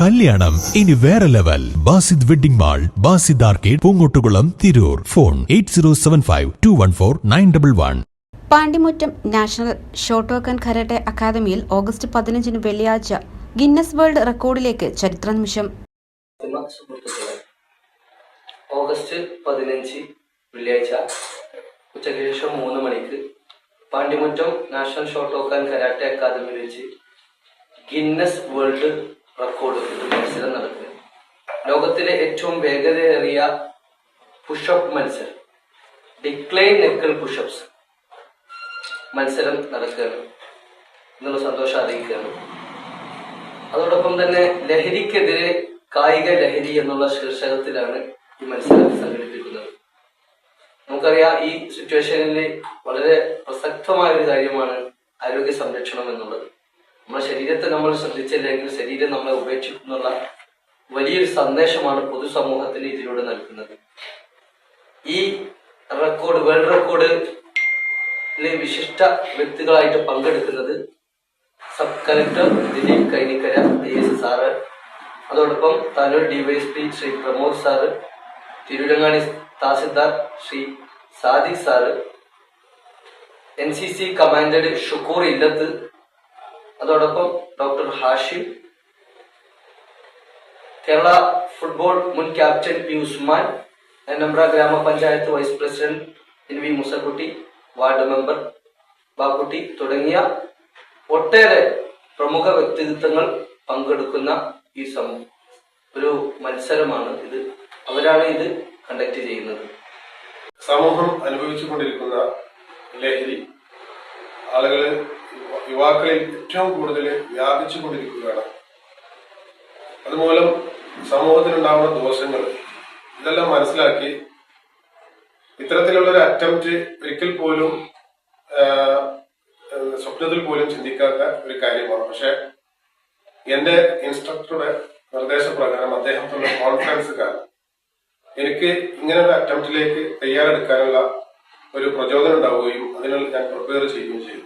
കല്യാണം. ഇനി വേറെ level. Basid wedding mall Basid arcade Poongottukulam Tirur. Phone eight zero seven five two one four nine double one. Pandimuttam national shotokan karate അക്കാദമിയിൽ August പതിനഞ്ചിന് വെള്ളിയാഴ്ച Guinness world റെക്കോർഡിലേക്ക് ചരിത്ര നിമിഷം August പതിനഞ്ച് വെള്ളിയാഴ്ച ഉച്ചയ്ക്ക് ശേഷം മൂന്ന് മണിക്ക് പാണ്ടിമുറ്റം നാഷണൽ ഷോട്ടോക്കാൻ കരാട്ടെ അക്കാദമിയിൽ വെച്ച് ഗിന്നസ് വേൾഡ് റെക്കോർഡ് മത്സരം നടക്കുക ലോകത്തിലെ ഏറ്റവും വേഗതയേറിയ പുഷപ്പ് മത്സരം. ഡിക്ലൈൻ നെക്കൽ പുഷപ്സ് മത്സരം നടക്കുകയാണ്. എന്നുള്ള സന്തോഷം അറിയിക്കുകയാണ്. അതോടൊപ്പം തന്നെ ലഹരിക്കെതിരെ കായിക ലഹരി എന്നുള്ള ശീർഷകത്തിലാണ് ഈ മത്സരം സംഘടിപ്പിക്കുന്നത്. നമുക്കറിയാം ഈ സിറ്റുവേഷനിൽ വളരെ പ്രസക്തമായ ഒരു കാര്യമാണ് ആരോഗ്യ സംരക്ഷണം എന്നുള്ളത്. നമ്മുടെ ശരീരത്തെ നമ്മൾ ശ്രദ്ധിച്ചില്ലെങ്കിൽ ശരീരം നമ്മളെ ഉപേക്ഷിക്കുന്നുള്ള വലിയൊരു സന്ദേശമാണ് പൊതുസമൂഹത്തിന് ഇതിലൂടെ നൽകുന്നത്. ഈ റെക്കോർഡ് വേൾഡ് റെക്കോർഡിലെ വിശിഷ്ട വ്യക്തികളായിട്ട് പങ്കെടുക്കുന്നത് sub collector Dileep Kainikkara I S sir അതോടൊപ്പം Tanur DYSP Shri Pramod sir Thiruvidangani tahsildar Shri Sadiq sir N C C commandant Shukkoor Illath അതോടൊപ്പം ഡോക്ടർ ഹാഷിം കേരള ഫുട്ബോൾ മുൻ captain P Usman Nembra grama panchayat vice president N V Musakutty ward member Bakutty തുടങ്ങിയ ഒട്ടേറെ പ്രമുഖ വ്യക്തിത്വങ്ങൾ പങ്കെടുക്കുന്ന ഈ സമൂഹം ഒരു മത്സരമാണ് ഇത്. അവരാണ് ഇത് കണ്ടക്ട് ചെയ്യുന്നത്. സമൂഹം അനുഭവിച്ചുകൊണ്ടിരിക്കുന്ന ലഹരി ആളുകൾ യുവാക്കളിൽ ഏറ്റവും കൂടുതൽ വ്യാപിച്ചു കൊണ്ടിരിക്കുകയാണ് അതുമൂലം സമൂഹത്തിനുണ്ടാവുന്ന ദോഷങ്ങൾ ഇതെല്ലാം മനസ്സിലാക്കി ഇത്തരത്തിലുള്ള ഒരു അറ്റംപ്റ്റ് ഒരിക്കൽ പോലും സ്വപ്നത്തിൽ പോലും ചിന്തിക്കാത്ത ഒരു കാര്യമാണ്. പക്ഷെ എന്റെ ഇൻസ്ട്രക്ടറുടെ നിർദ്ദേശപ്രകാരം അദ്ദേഹത്തിനുള്ള കോൺഫിഡൻസ് കാരണം എനിക്ക് ഇങ്ങനെ ഒരു അറ്റംപ്റ്റിലേക്ക് തയ്യാറെടുക്കാനുള്ള ഒരു പ്രചോദനം ഉണ്ടാവുകയും അതിനുള്ള ഞാൻ പ്രിപ്പയർ ചെയ്യുകയും ചെയ്തു.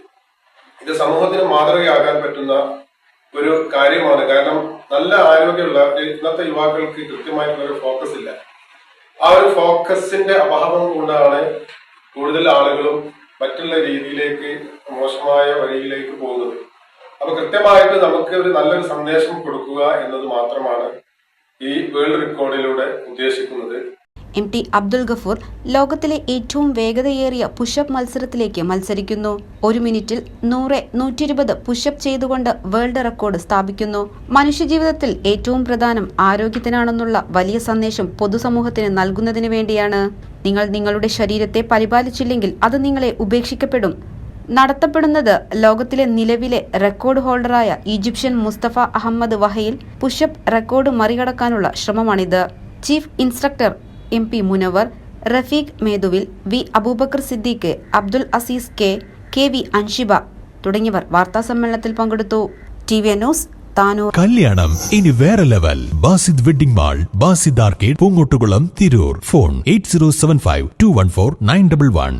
ഇത് സമൂഹത്തിന് മാതൃകയാകാൻ പറ്റുന്ന ഒരു കാര്യമാണ്. കാരണം നല്ല ആരോഗ്യമുള്ള ഇന്നത്തെ യുവാക്കൾക്ക് കൃത്യമായിട്ടുള്ള ഒരു ഫോക്കസ് ഇല്ല. ആ ഒരു ഫോക്കസിന്റെ അഭാവം കൊണ്ടാണ് കൂടുതൽ ആളുകളും മറ്റുള്ള രീതിയിലേക്ക് മോശമായ വഴിയിലേക്ക് പോകുന്നത്. അപ്പൊ കൃത്യമായിട്ട് നമുക്ക് ഒരു നല്ലൊരു സന്ദേശം കൊടുക്കുക എന്നത് മാത്രമാണ് ഈ വേൾഡ് റെക്കോർഡിലൂടെ ഉദ്ദേശിക്കുന്നത്. എം ടി അബ്ദുൽ ഗഫൂർ ലോകത്തിലെ ഏറ്റവും വേഗതയേറിയ പുഷപ്പ് മത്സരത്തിലേക്ക് മത്സരിക്കുന്നു. ഒരു മിനിറ്റിൽ നൂറ് നൂറ്റി ഇരുപത് പുഷപ്പ് ചെയ്തുകൊണ്ട് വേൾഡ് റെക്കോർഡ് സ്ഥാപിക്കുന്നു. മനുഷ്യജീവിതത്തിൽ ഏറ്റവും പ്രധാനം ആരോഗ്യത്തിനാണെന്നുള്ള വലിയ സന്ദേശം പൊതുസമൂഹത്തിന് നൽകുന്നതിന് വേണ്ടിയാണ്. നിങ്ങൾ നിങ്ങളുടെ ശരീരത്തെ പരിപാലിച്ചില്ലെങ്കിൽ അത് നിങ്ങളെ ഉപേക്ഷിക്കപ്പെടും. നടത്തപ്പെടുന്നത് ലോകത്തിലെ നിലവിലെ റെക്കോർഡ് ഹോൾഡറായ ഈജിപ്ഷ്യൻ മുസ്തഫ അഹമ്മദ് വഹയിൽ പുഷപ്പ് റെക്കോർഡ് മറികടക്കാനുള്ള ശ്രമമാണിത്. Chief instructor M P Munavar Rafeeq Methuvil V Aboobacker Siddique Abdul Azeez K K V Anshiba തുടങ്ങിയവർ വാർത്താ സമ്മേളനത്തിൽ പങ്കെടുത്തു. T V news Tanur. കല്യാണം ഇനി വേറെ level. Basid wedding mall Basid arcade Poongottukulam Tirur. Phone eight zero seven five two one four nine double one.